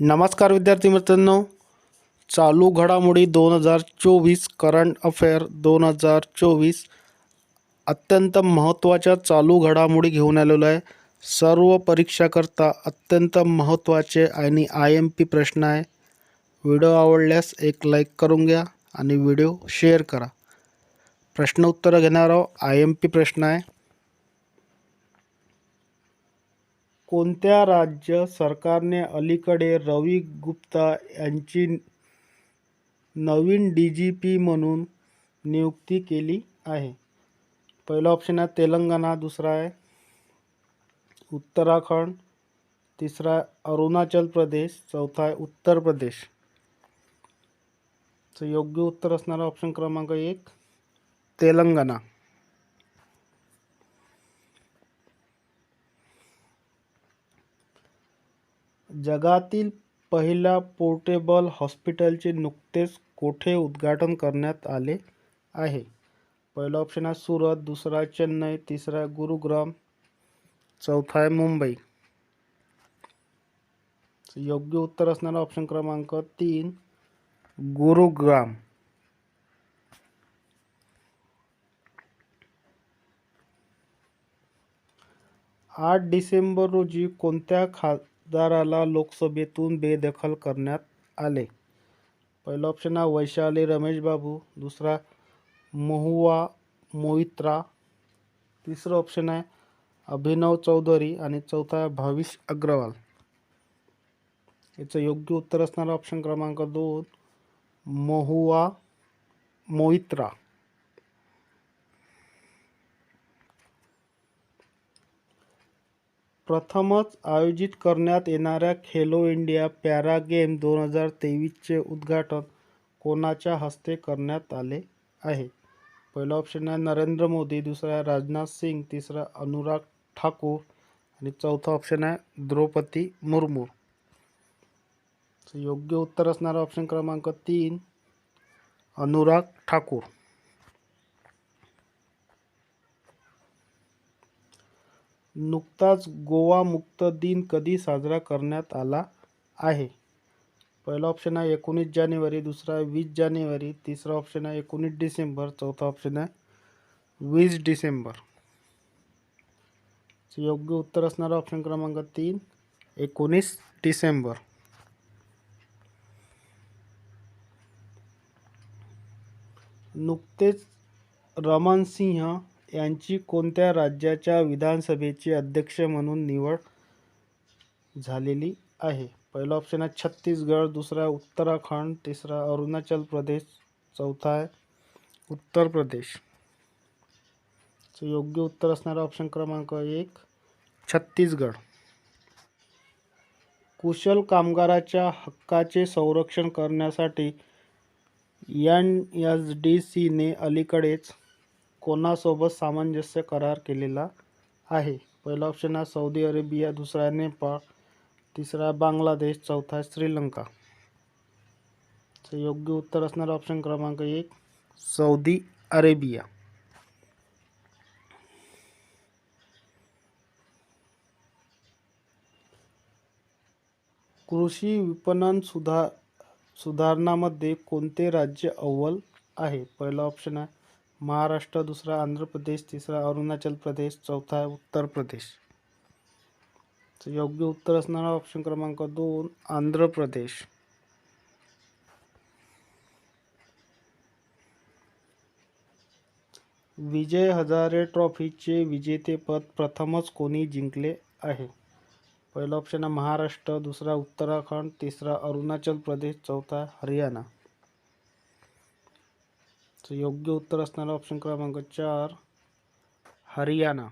नमस्कार विद्यार्थी मित्रांनो. चालू घडामोडी दोन हजार चोवीस करंट अफेअर दोन हजार चोवीस. अत्यंत महत्त्वाच्या चालू घडामोडी घेऊन आलेलो आहे. सर्व परीक्षाकरता अत्यंत महत्त्वाचे आणि आय एम पी प्रश्न आहे. व्हिडिओ आवडल्यास एक लाईक करून घ्या आणि व्हिडिओ शेअर करा. प्रश्न उत्तरं घेणार आहोत. आय एम पी प्रश्न आहे. कोणत्या राज्य सरकारने अलीकडे रवी गुप्ता यांची नवीन डी जी पी म्हणून नियुक्ती केली आहे? पहिला ऑप्शन आहे तेलंगणा दुसरा आहे उत्तराखंड तिसरा अरुणाचल प्रदेश चौथा आहे उत्तर प्रदेश. योग्य उत्तर असणारा ऑप्शन क्रमांक एक तेलंगणा. जगातील पहिल्या पोर्टेबल हॉस्पिटलचे नुकतेच कोठे उद्घाटन करण्यात आले आहे? पहिला ऑप्शन आहे सुरत दुसरा आहे चेन्नई तिसरा आहे गुरुग्राम चौथा आहे मुंबई. योग्य उत्तर असणारा ऑप्शन क्रमांक तीन गुरुग्राम. आठ डिसेंबर रोजी कोणत्या खा खासदाराला लोकसभेतून बेदखल करण्यात आले. पहिला ऑप्शन आहे वैशाली रमेश बाबू दुसरा महुआ मोहित्रा तिसरं ऑप्शन आहे अभिनव चौधरी आणि चौथा आहे भाविश अग्रवाल. याचं योग्य उत्तर असणारा ऑप्शन क्रमांक दोन महुआ मोहित्रा प्रथमच आयोजित करण्यात येणाऱ्या खेलो इंडिया पॅरा गेम दोन हजार तेवीसचे उद्घाटन कोणाच्या हस्ते करण्यात आले आहे? पहिला ऑप्शन आहे नरेंद्र मोदी दुसरा राजनाथ सिंग तिसरा अनुराग ठाकूर आणि चौथा ऑप्शन आहे द्रौपदी मुर्मू. योग्य उत्तर असणारा ऑप्शन क्रमांक तीन अनुराग ठाकूर. नुकताच गोवा मुक्त दिन कधी साजरा करण्यात आला आहे? पहिला ऑप्शन आहे एकोणीस जानेवारी दुसरा आहे वीस जानेवारी तिसरा ऑप्शन आहे एकोणीस डिसेंबर चौथा ऑप्शन आहे वीस डिसेंबर. योग्य उत्तर असणारा ऑप्शन क्रमांक तीन एकोणीस डिसेंबर. नुकतेच रमण सिंह यांची कोणत्या राज्याच्या विधानसभेचे अध्यक्ष म्हणून निवड झालेली आहे? पहिला ऑप्शन आहे छत्तीसगड दुसरा उत्तराखंड तिसरा अरुणाचल प्रदेश चौथा आहे उत्तर प्रदेश. सो योग्य उत्तर असणारा ऑप्शन क्रमांक एक छत्तीसगड. कुशल कामगाराच्या हक्काचे संरक्षण करण्यासाठी एन एस डी सीने अलीकडेच कोणासोबत सामंजस्य करार केलेला आहे? पहिला ऑप्शन आहे सौदी अरेबिया दुसरा आहे नेपाळ तिसरा आहे बांगलादेश चौथा श्रीलंका. योग्य उत्तर असणारा ऑप्शन क्रमांक एक सौदी अरेबिया. कृषी विपणन सुधार सुधारणामध्ये कोणते राज्य अव्वल आहे? पहिला ऑप्शन आहे महाराष्ट्र दुसरा आंध्र प्रदेश तिसरा अरुणाचल प्रदेश चौथा उत्तर प्रदेश. योग्य उत्तर असणारा ऑप्शन क्रमांक दोन आंध्र प्रदेश. विजय हजारे ट्रॉफीचे विजेतेपद प्रथमच कोणी जिंकले आहे? पहिला ऑप्शन आहे महाराष्ट्र दुसरा उत्तराखंड तिसरा अरुणाचल प्रदेश चौथा हरियाणा. योग्य उत्तर असणारा ऑप्शन क्रमांक चार हरियाणा.